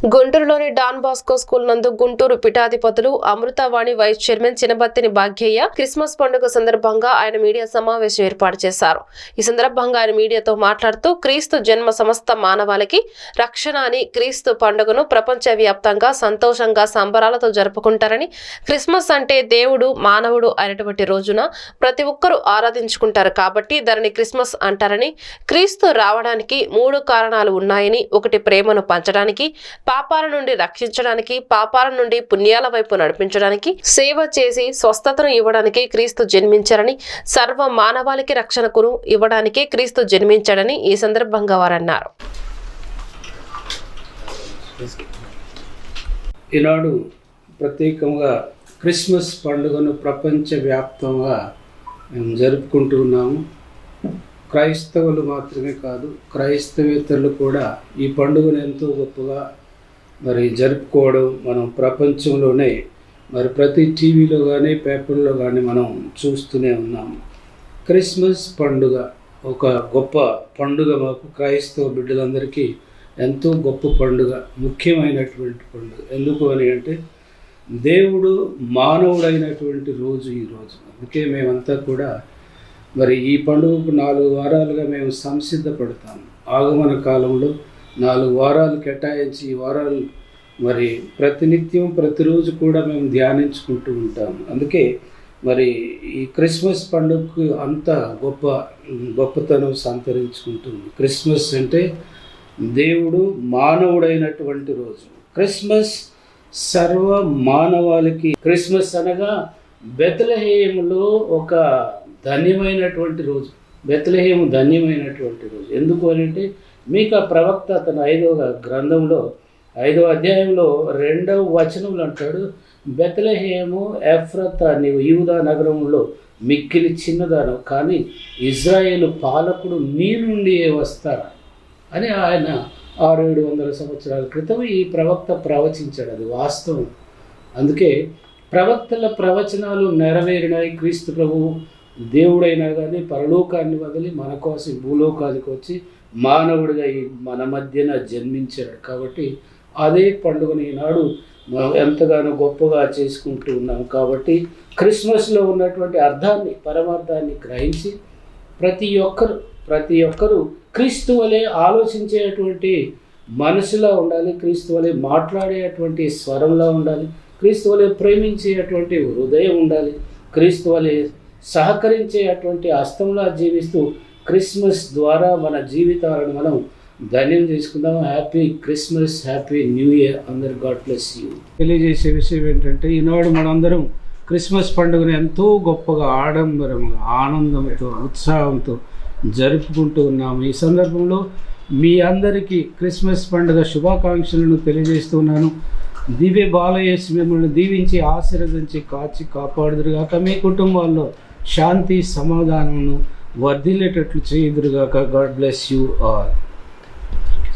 గుంటూరులోని don Bosco school నందు గుంటూరు పీఠాధిపతులు Amrutavani vice chairman Chinabattini Bhagyayya Christmas పండుగ సందర్భంగా ఆయన మీడియా సమావేశం ఏర్పాటు చేశారు. ఈ సందర్భంగా ఆయన మీడియాతో మాట్లాడుతూ క్రీస్తు జన్మ సమస్త మానవాళికి రక్షణ అని క్రీస్తు పండుగను ప్రపంచవ్యాప్తంగా సంతోషంగా సంబరాలతో జరుపుకుంటారని క్రిస్మస్ అంటే దేవుడు మానవుడు అయినటువంటి రోజున ప్రతి ఒక్కరూ ఆరాధించుకుంటారు కాబట్టి దానిని క్రిస్మస్ అంటారని క్రీస్తు రావడానికి మూడు కారణాలు ఉన్నాయని ఒకటి ప్రేమను పంచడానికి పాపాల నుండి రక్షించడానికి పాపాల నుండి పుణ్యాల వైపు నడిపించడానికి సేవ చేసి స్వస్థతను ఇవ్వడానికి క్రీస్తు జన్మించారని సర్వ మానవాళికి రక్షణకును ఇవ్వడానికి క్రీస్తు జన్మించాడని ఈ సందర్భంగా వారు అన్నారు ఈనాడు ప్రత్యేకంగా క్రిస్మస్ పండుగను ప్రపంచవ్యాప్తంగా మేము జరుపుకుంటూ ఉన్నాము. క్రైస్తవులు మాత్రమే కాదు క్రైస్తవేతరులు కూడా ఈ పండుగను ఎంతో గొప్పగా మరి జరుపుకోవడం మనం ప్రపంచంలోనే మరి ప్రతి టీవీలో కానీ పేపర్లో కానీ మనం చూస్తూనే ఉన్నాము క్రిస్మస్ పండుగ ఒక గొప్ప పండుగ మాకు. క్రైస్తవ బిడ్డలందరికీ ఎంతో గొప్ప పండుగ ముఖ్యమైనటువంటి పండుగ. ఎందుకు అని అంటే దేవుడు మానవుడైనటువంటి రోజు ఈ రోజు. అందుకే మేమంతా కూడా మరి ఈ పండుగకు నాలుగు వారాలుగా మేము సంసిద్ధపడతాము ఆగమన కాలంలో నాలుగు వారాలు కేటాయించి ఈ వారాలు మరి ప్రతినిత్యం ప్రతిరోజు కూడా మేము ధ్యానించుకుంటూ ఉంటాము. అందుకే మరి ఈ క్రిస్మస్ పండుగకు అంత గొప్ప గొప్పతనం సంతరించుకుంటుంది క్రిస్మస్ అంటే దేవుడు మానవుడైనటువంటి రోజు. క్రిస్మస్ సర్వ మానవాళికి క్రిస్మస్ అనగా బెతలహేములో ఒక ధన్యమైనటువంటి రోజు. బెతలహేము ధన్యమైనటువంటి రోజు. ఎందుకు అని అంటే మీకు ఆ ప్రవక్త తన ఐదవ గ్రంథంలో ఐదవ అధ్యాయంలో రెండవ వచనంలో అంటాడు బెతలహేము ఎఫ్రత నీవు యూదా నగరంలో మిక్కిలి చిన్నదాను కానీ ఇజ్రాయేల్ పాలకుడు నీ నుండి వస్తారా అని ఆయన ఆరు ఏడు వందల సంవత్సరాల క్రితం ఈ ప్రవక్త ప్రవచించాడు. అది వాస్తవం. అందుకే ప్రవక్తల ప్రవచనాలు నెరవేరినాయి. క్రీస్తు ప్రభువు దేవుడైనా కానీ పరలోకాన్ని వదిలి మన కోసం భూలోకానికి వచ్చి మానవుడిగా ఈ మన మధ్యన జన్మించాడు. కాబట్టి అదే పండుగను ఈనాడు మనం ఎంతగానో గొప్పగా చేసుకుంటూ ఉన్నాం. కాబట్టి క్రిస్మస్లో ఉన్నటువంటి అర్థాన్ని పరమార్థాన్ని గ్రహించి ప్రతి ఒక్కరు ప్రతి ఒక్కరూ క్రీస్తు వలె ఆలోచించేటువంటి మనసులా ఉండాలి క్రీస్తు వలె మాట్లాడేటువంటి స్వరంలా ఉండాలి క్రీస్తు వలె ప్రేమించేటువంటి హృదయం ఉండాలి క్రీస్తు వలె సహకరించేటువంటి హస్తంలా జీవిస్తూ క్రిస్మస్ ద్వారా మన జీవితాలను మనం ధన్యం చేసుకుందాం. Happy Christmas happy new year. అందరు గాడ్ బ్లెస్ యూ. తెలియజేసే విషయం ఏంటంటే ఈనాడు మనందరం క్రిస్మస్ పండుగను ఎంతో గొప్పగా ఆడంబరంగా ఆనందంతో ఉత్సాహంతో జరుపుకుంటూ ఉన్నాము. ఈ సందర్భంలో మీ అందరికీ క్రిస్మస్ పండుగ శుభాకాంక్షలను తెలియజేస్తున్నాను. దివ్య బాలయేసి మిమ్మల్ని దీవించి ఆశీర్వదించి కాచి కాపాడుదురుగాక. మీ కుటుంబాల్లో శాంతి సమాధానమును వర్ధిల్లేటట్లు చేయుదురుగాక గాడ్ బ్లెస్ యూ ఆల్.